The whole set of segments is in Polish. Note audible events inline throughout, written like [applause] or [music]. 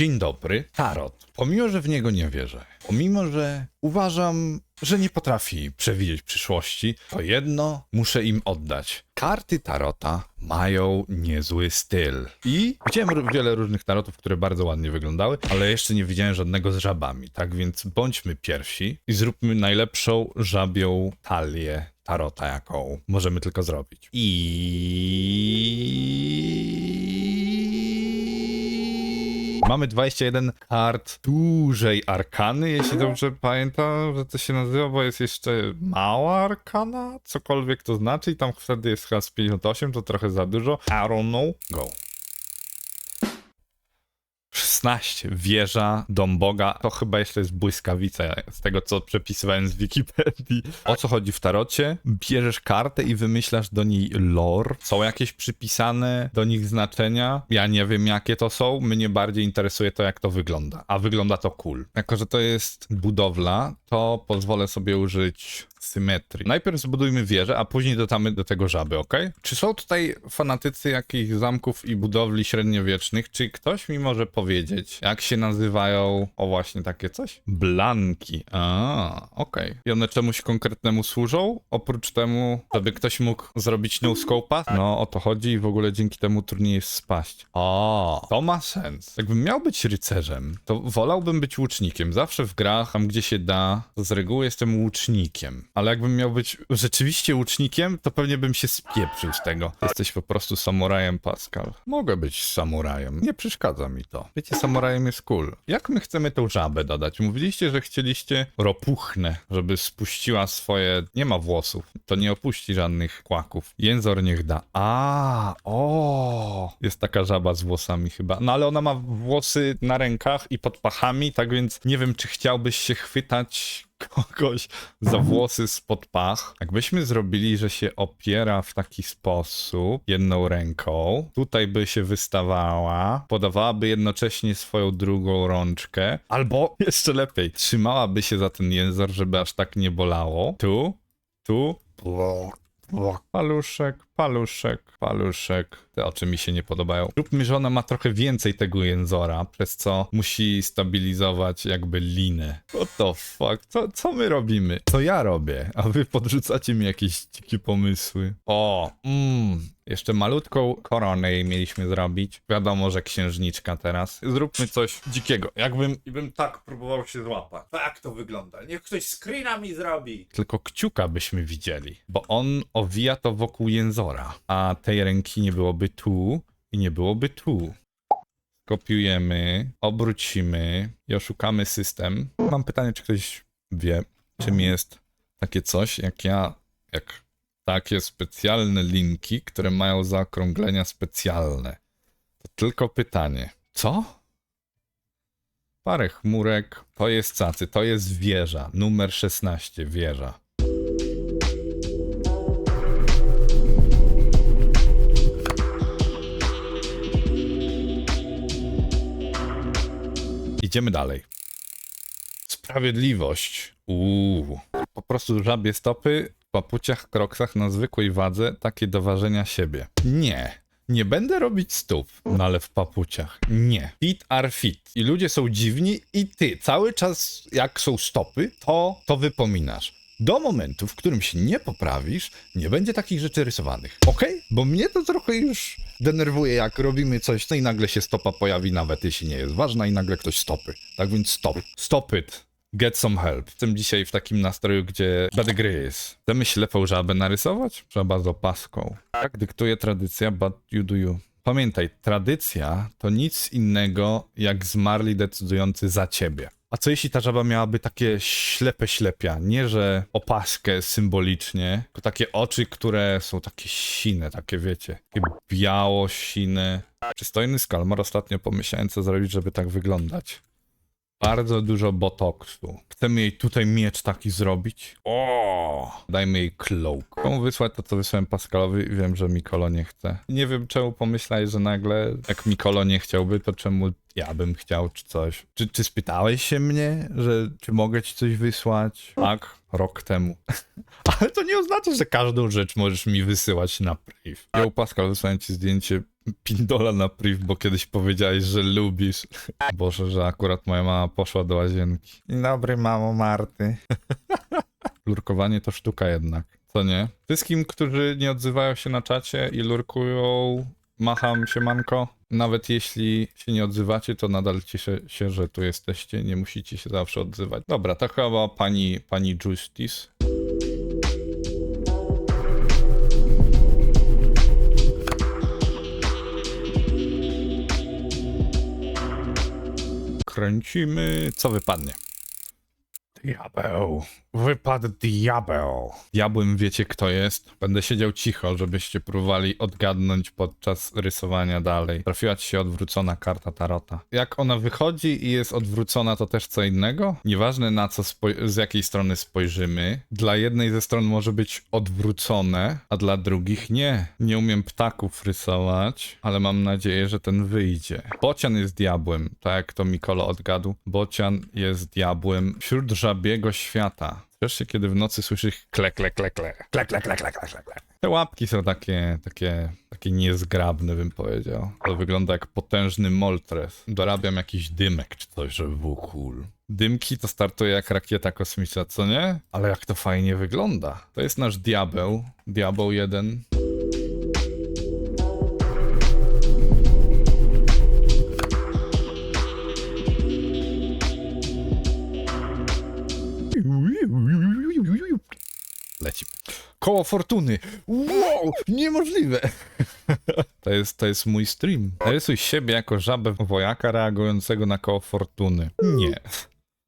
Dzień dobry, Tarot. Pomimo, że w niego nie wierzę, pomimo, że uważam, że nie potrafi przewidzieć przyszłości, to jedno muszę im oddać. Karty Tarota mają niezły styl. I widziałem wiele różnych tarotów, które bardzo ładnie wyglądały, ale jeszcze nie widziałem żadnego z żabami. Tak więc bądźmy pierwsi i zróbmy najlepszą żabią talię tarota, jaką możemy tylko zrobić. I Mamy 21 kart dużej arkany, jeśli dobrze pamiętam, że to się nazywa, bo jest jeszcze mała arkana, cokolwiek to znaczy i tam wtedy jest chyba z 58, to trochę za dużo. I don't know. Go. 16. Wieża, dom Boga. To chyba jeszcze jest błyskawica, z tego co przepisywałem z Wikipedii. O co chodzi w tarocie? Bierzesz kartę i wymyślasz do niej lore. Są jakieś przypisane do nich znaczenia. Ja nie wiem jakie to są. Mnie bardziej interesuje to, jak to wygląda. A wygląda to cool. Jako, że to jest budowla, to pozwolę sobie użyć symetrii. Najpierw zbudujmy wieżę, a później dodamy do tego żaby, ok? Czy są tutaj fanatycy jakichś zamków i budowli średniowiecznych? Czy ktoś mi może powiedzieć, jak się nazywają, o właśnie takie coś? Blanki. A, okej. I one czemuś konkretnemu służą? Oprócz temu, żeby ktoś mógł zrobić no scope'a? No, o to chodzi i w ogóle dzięki temu trudniej jest spaść. O, to ma sens. Jakbym miał być rycerzem, to wolałbym być łucznikiem. Zawsze w grach, tam gdzie się da, z reguły jestem łucznikiem. Ale jakbym miał być rzeczywiście łucznikiem, to pewnie bym się spieprzył z tego. Jesteś po prostu samurajem, Pascal. Mogę być samurajem. Nie przeszkadza mi to. Wiecie, samurajem jest cool. Jak my chcemy tą żabę dodać? Mówiliście, że chcieliście ropuchnę, żeby spuściła swoje... Nie ma włosów. To nie opuści żadnych kłaków. Jęzor niech da. A, o, Jest taka żaba z włosami chyba. No ale ona ma włosy na rękach i pod pachami, tak więc nie wiem, czy chciałbyś się chwytać kogoś za włosy spod pach. Jakbyśmy zrobili, że się opiera w taki sposób jedną ręką, tutaj by się wystawała, podawałaby jednocześnie swoją drugą rączkę, albo [laughs] jeszcze lepiej, trzymałaby się za ten język, żeby aż tak nie bolało. Tu, tu, paluszek, paluszek, paluszek. Te oczy mi się nie podobają. Róbmy, że ona ma trochę więcej tego jęzora, przez co musi stabilizować jakby linę. What the fuck? Co, co my robimy? Co ja robię? A wy podrzucacie mi jakieś dzikie pomysły. O, mmm. Jeszcze malutką koronę jej mieliśmy zrobić. Wiadomo, że księżniczka teraz. Zróbmy coś dzikiego. Jakbym i bym tak próbował się złapać. Tak to wygląda. Niech ktoś screena mi zrobi. Tylko kciuka byśmy widzieli, bo on owija to wokół jęzora, a tej ręki nie byłoby tu i nie byłoby tu. Kopiujemy, obrócimy i oszukamy system. Mam pytanie, czy ktoś wie, czym jest takie coś, jak ja, jak takie specjalne linki, które mają zaokrąglenia specjalne. To tylko pytanie. Co? Parę chmurek. To jest cacy, to jest wieża. Numer 16, wieża. Idziemy dalej. Sprawiedliwość. Uuu. Po prostu żabie stopy w papuciach, kroksach na zwykłej wadze, takie do ważenia siebie. Nie. Nie będę robić stóp, no ale w papuciach. Nie. Fit are fit. I ludzie są dziwni i ty cały czas jak są stopy, to to wypominasz. Do momentu, w którym się nie poprawisz, nie będzie takich rzeczy rysowanych. Okej? Bo mnie to trochę już denerwuje, jak robimy coś, no i nagle się stopa pojawi, nawet jeśli nie jest ważna, i nagle ktoś stopy. Tak więc stop. Stop it. Get some help. Jestem dzisiaj w takim nastroju, gdzie bad gry jest. Chcemy ślepą żabę narysować? Żaba z opaską. Tak dyktuje tradycja, but you do you. Pamiętaj, tradycja to nic innego jak zmarli decydujący za ciebie. A co jeśli ta żaba miałaby takie ślepe ślepia? Nie, że opaskę symbolicznie, tylko takie oczy, które są takie sine, takie wiecie, takie biało sine. Przystojny skalmar ostatnio pomyślałem, co zrobić, żeby tak wyglądać. Bardzo dużo botoksu. Chcemy jej tutaj miecz taki zrobić. O, dajmy jej cloak. Komu wysłać to, co wysłałem Pascalowi wiem, że Mikolo nie chce. Nie wiem, czemu pomyślałeś, że nagle, jak Mikolo nie chciałby, to czemu ja bym chciał, czy coś. Czy, czy spytałeś się mnie, że czy mogę ci coś wysłać? Tak, rok temu. [laughs] Ale to nie oznacza, że każdą rzecz możesz mi wysyłać na priv. Ja u Pascal wysłałem ci zdjęcie pindola na priv, bo kiedyś powiedziałeś, że lubisz. Boże, że akurat moja mama poszła do łazienki. Dzień dobry, mamo Marty. [laughs] Lurkowanie to sztuka jednak, co nie? Wszystkim, którzy nie odzywają się na czacie i lurkują, macham się manko. Nawet jeśli się nie odzywacie, to nadal cieszę się, że tu jesteście. Nie musicie się zawsze odzywać. Dobra, to chyba pani, pani Justice. Kręcimy. Co wypadnie? Diabeł. Wypadł diabeł. Diabłem wiecie kto jest? Będę siedział cicho, żebyście próbowali odgadnąć podczas rysowania dalej. Trafiła ci się odwrócona karta tarota. Jak ona wychodzi i jest odwrócona, to też co innego? Nieważne na co z jakiej strony spojrzymy. Dla jednej ze stron może być odwrócone, a dla drugich nie. Nie umiem ptaków rysować, ale mam nadzieję, że ten wyjdzie. Bocian jest diabłem, tak jak to Mikolo odgadł. Bocian jest diabłem wśród żabiego świata. Wreszcie, kiedy w nocy słyszysz kle, kle, kle, kle, kle, kle, kle, kle, kle, kle, kle. Te łapki są takie, takie, takie niezgrabne, bym powiedział. To wygląda jak potężny moltres. Dorabiam jakiś dymek czy coś, żeby był cool. Dymki to startuje jak rakieta kosmiczna, co nie? Ale jak to fajnie wygląda. To jest nasz diabeł. Diabeł jeden. Koło fortuny. Wow, niemożliwe. [laughs] To jest, to jest mój stream. Narysuj siebie jako żabę wojaka reagującego na koło fortuny. Nie.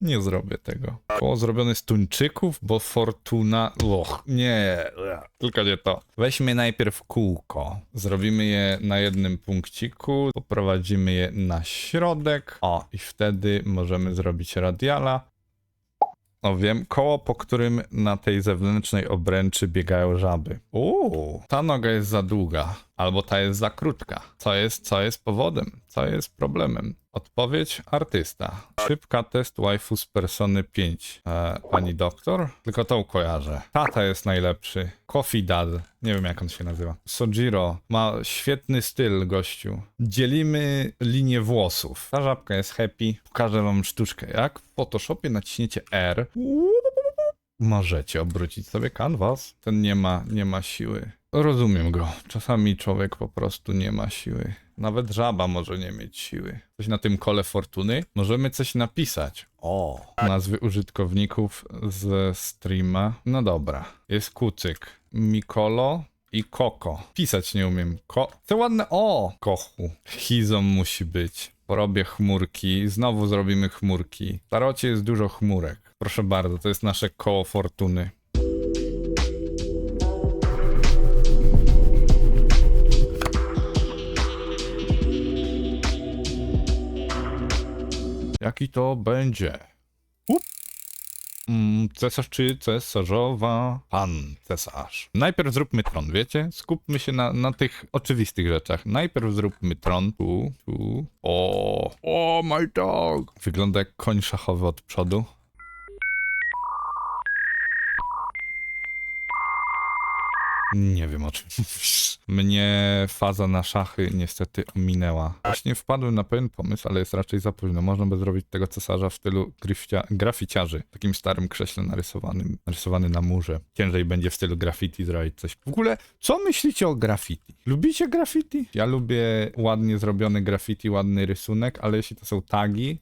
Nie zrobię tego. Koło zrobione z tuńczyków, bo fortuna... Och, nie. Tylko nie to. Weźmy najpierw kółko. Zrobimy je na jednym punkciku. Poprowadzimy je na środek. O, i wtedy możemy zrobić radiala. O wiem, koło, po którym na tej zewnętrznej obręczy biegają żaby. Uuu, ta noga jest za długa, albo ta jest za krótka. Co jest, co jest powodem? Co jest problemem? Odpowiedź artysta. Szybka test waifu z Persony 5. E, pani doktor? Tylko tą kojarzę. Tata jest najlepszy. Coffee Dad. Nie wiem jak on się nazywa. Sojiro. Ma świetny styl, gościu. Dzielimy linię włosów. Ta żabka jest happy. Pokażę wam sztuczkę. Jak w Photoshopie naciśniecie R, możecie obrócić sobie kanwas. Ten nie ma, nie ma siły. Rozumiem go. Czasami człowiek po prostu nie ma siły. Nawet żaba może nie mieć siły. Coś na tym kole fortuny? Możemy coś napisać. O! Nazwy użytkowników ze streama. No dobra. Jest kucyk. Mikolo i Koko. Pisać nie umiem. Ko... To ładne. O! Kochu. Hizom musi być. Porobię chmurki. Znowu zrobimy chmurki. W tarocie jest dużo chmurek. Proszę bardzo, to jest nasze koło fortuny. Jaki to będzie? Up. Mm, cesarz czy cesarzowa? Pan cesarz. Najpierw zróbmy tron, wiecie? Skupmy się na, na tych oczywistych rzeczach. Najpierw zróbmy tron. Tu, tu. O, o, my dog. Wygląda jak koń szachowy od przodu. Nie wiem o czym mówisz. Mnie faza na szachy niestety ominęła. Właśnie wpadłem na pewien pomysł, ale jest raczej za późno. Można by zrobić tego cesarza w stylu grifcia, graficiarzy. W takim starym krześle narysowanym, narysowany na murze. Ciężej będzie w stylu graffiti zrobić coś. W ogóle, co myślicie o graffiti? Lubicie graffiti? Ja lubię ładnie zrobiony graffiti, ładny rysunek, ale jeśli to są tagi,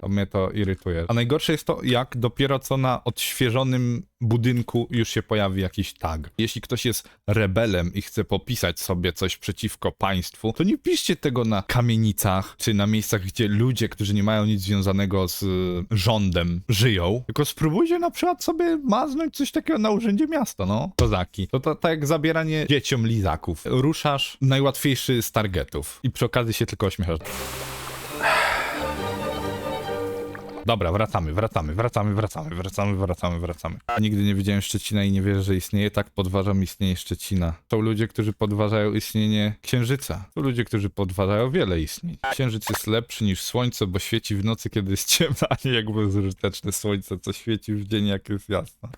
to mnie to irytuje. A najgorsze jest to, jak dopiero co na odświeżonym budynku już się pojawi jakiś tag. Jeśli ktoś jest rebelem i chce popisać sobie coś przeciwko państwu, to nie piszcie tego na kamienicach, czy na miejscach, gdzie ludzie, którzy nie mają nic związanego z y, rządem, żyją. Tylko spróbujcie na przykład sobie maznąć coś takiego na urzędzie miasta, no. Kozaki. To tak jak zabieranie dzieciom lizaków. Ruszasz najłatwiejszy z targetów i przy okazji się tylko ośmiechasz. Dobra, wracamy, wracamy, wracamy, wracamy, wracamy, wracamy, wracamy. Nigdy nie widziałem Szczecina i nie wierzę, że istnieje. Tak podważam istnienie Szczecina. Są ludzie, którzy podważają istnienie Księżyca. Są ludzie, którzy podważają wiele istnień. Księżyc jest lepszy niż Słońce, bo świeci w nocy, kiedy jest ciemno, a nie jak bezużyteczne Słońce, co świeci w dzień, jak jest jasno.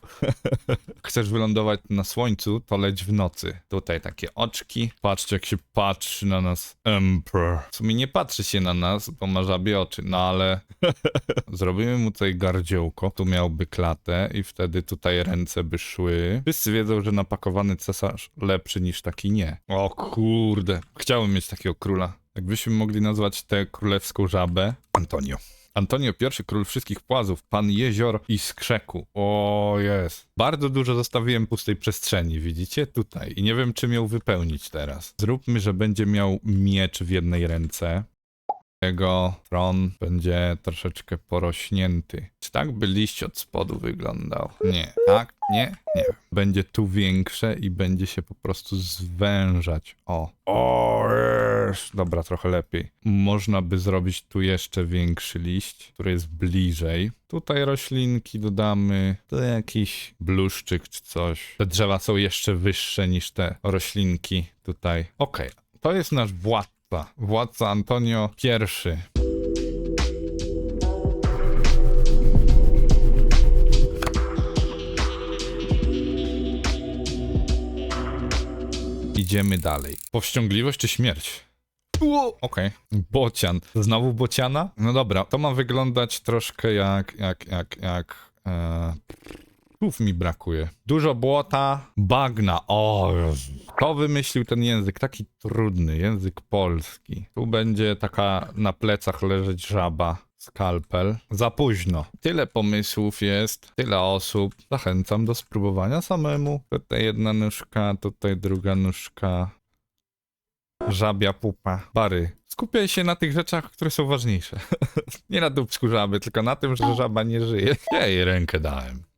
[laughs] Chcesz wylądować na Słońcu, to leć w nocy. Tutaj takie oczki. Patrzcie, jak się patrzy na nas Emperor. W sumie nie patrzy się na nas, bo ma żabie oczy, no ale [laughs] zrobimy mu tutaj gardziołko. Tu miałby klatę i wtedy tutaj ręce by szły. Wszyscy wiedzą, że napakowany cesarz lepszy niż taki nie. O kurde. Chciałbym mieć takiego króla. Jakbyśmy mogli nazwać tę królewską żabę Antonio. Antonio I, król wszystkich płazów, pan jezior i skrzeku. O jest. Bardzo dużo zostawiłem pustej przestrzeni, widzicie? Tutaj. I nie wiem, czym ją wypełnić teraz. Zróbmy, że będzie miał miecz w jednej ręce. Jego tron będzie troszeczkę porośnięty. Czy tak by liść od spodu wyglądał? Nie. Tak? Nie? Nie. Będzie tu większe i będzie się po prostu zwężać. O. O. Dobra, trochę lepiej. Można by zrobić tu jeszcze większy liść, który jest bliżej. Tutaj roślinki dodamy. To jakiś bluszczyk czy coś. Te drzewa są jeszcze wyższe niż te roślinki tutaj. Okej. To jest nasz władca. Władca Antonio I. Idziemy dalej. Powściągliwość czy śmierć? Okej. Bocian. Znowu bociana? No dobra, to ma wyglądać troszkę jak, jak, jak, jak... E... Słów mi brakuje. Dużo błota, bagna. O. Kto wymyślił ten język? Taki trudny, język polski. Tu będzie taka na plecach leżeć żaba. Skalpel. Za późno. Tyle pomysłów jest, tyle osób. Zachęcam do spróbowania samemu. Tutaj jedna nóżka, tutaj druga nóżka. Żabia pupa. Bary. Skupiaj się na tych rzeczach, które są ważniejsze. [laughs] nie na dupsku żaby, tylko na tym, że żaba nie żyje. Ja jej rękę dałem.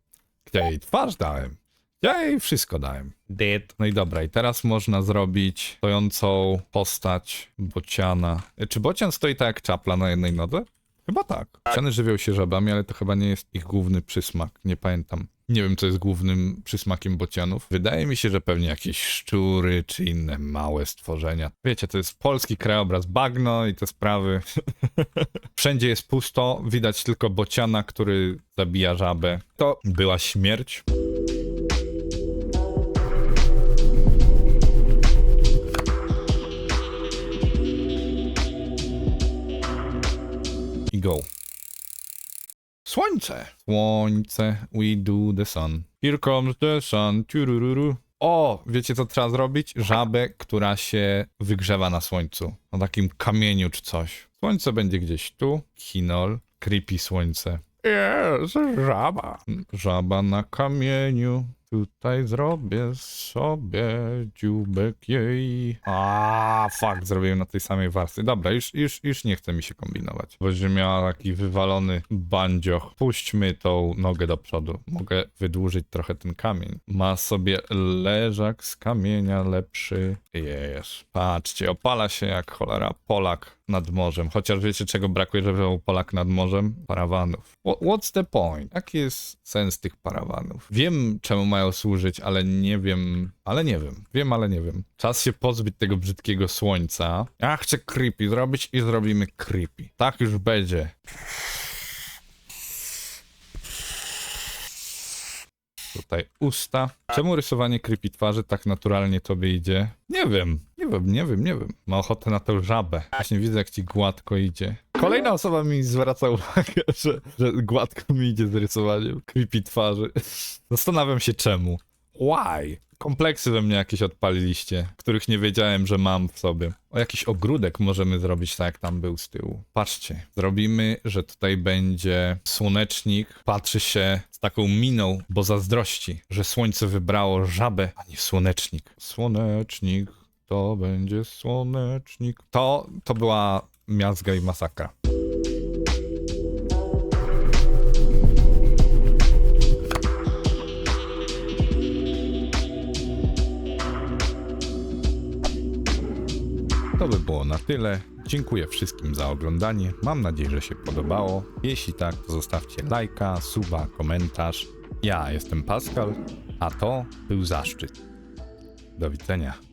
Ja jej twarz dałem. Ja jej wszystko dałem. Dead. No i dobra, i teraz można zrobić stojącą postać bociana. Czy bocian stoi tak jak czapla na jednej nodze? Chyba tak. Bociany żywią się żabami, ale to chyba nie jest ich główny przysmak. Nie pamiętam. Nie wiem, co jest głównym przysmakiem bocianów. Wydaje mi się, że pewnie jakieś szczury czy inne małe stworzenia. Wiecie, to jest polski krajobraz, bagno i te sprawy. [laughs] Wszędzie jest pusto, widać tylko bociana, który zabija żabę. To była śmierć. Słońce. Słońce, we do the sun. Here comes the sun. O, wiecie co trzeba zrobić? Żabę, która się wygrzewa na słońcu. Na takim kamieniu czy coś. Słońce będzie gdzieś tu. Kinol. Creepy słońce. Jest żaba. Żaba na kamieniu. Tutaj zrobię sobie dziubek jej. A, fuck, zrobiłem na tej samej warstwie. Dobra, już, już, już nie chce mi się kombinować. Będzie miała taki wywalony bandzioch. Puśćmy tą nogę do przodu. Mogę wydłużyć trochę ten kamień. Ma sobie leżak z kamienia lepszy. Jest. Patrzcie, opala się jak cholera Polak nad morzem. Chociaż wiecie czego brakuje, żeby był Polak nad morzem? Parawanów. Wha- What's the point? Jaki jest sens tych parawanów? Wiem czemu mają służyć, ale nie wiem, ale nie wiem. Wiem, ale nie wiem. Czas się pozbyć tego brzydkiego słońca. Ja chcę creepy zrobić i zrobimy creepy. Tak już będzie. Tutaj usta. Czemu rysowanie creepy twarzy tak naturalnie tobie idzie? Nie wiem, nie wiem, nie wiem, nie wiem. Ma ochotę na tę żabę. Właśnie widzę, jak ci gładko idzie. Kolejna osoba mi zwraca uwagę, [laughs] że, że gładko mi idzie z rysowaniem creepy twarzy. Zastanawiam się czemu. Why? Kompleksy we mnie jakieś odpaliliście, których nie wiedziałem, że mam w sobie. O jakiś ogródek możemy zrobić tak jak tam był z tyłu. Patrzcie, zrobimy, że tutaj będzie słonecznik, patrzy się z taką miną, bo zazdrości, że słońce wybrało żabę, a nie słonecznik. Słonecznik, to będzie słonecznik. To, to była miazga i masakra. To by było na tyle. Dziękuję wszystkim za oglądanie. Mam nadzieję, że się podobało. Jeśli tak, to zostawcie lajka, suba, komentarz. Ja jestem Pascal, a to był zaszczyt. Do widzenia.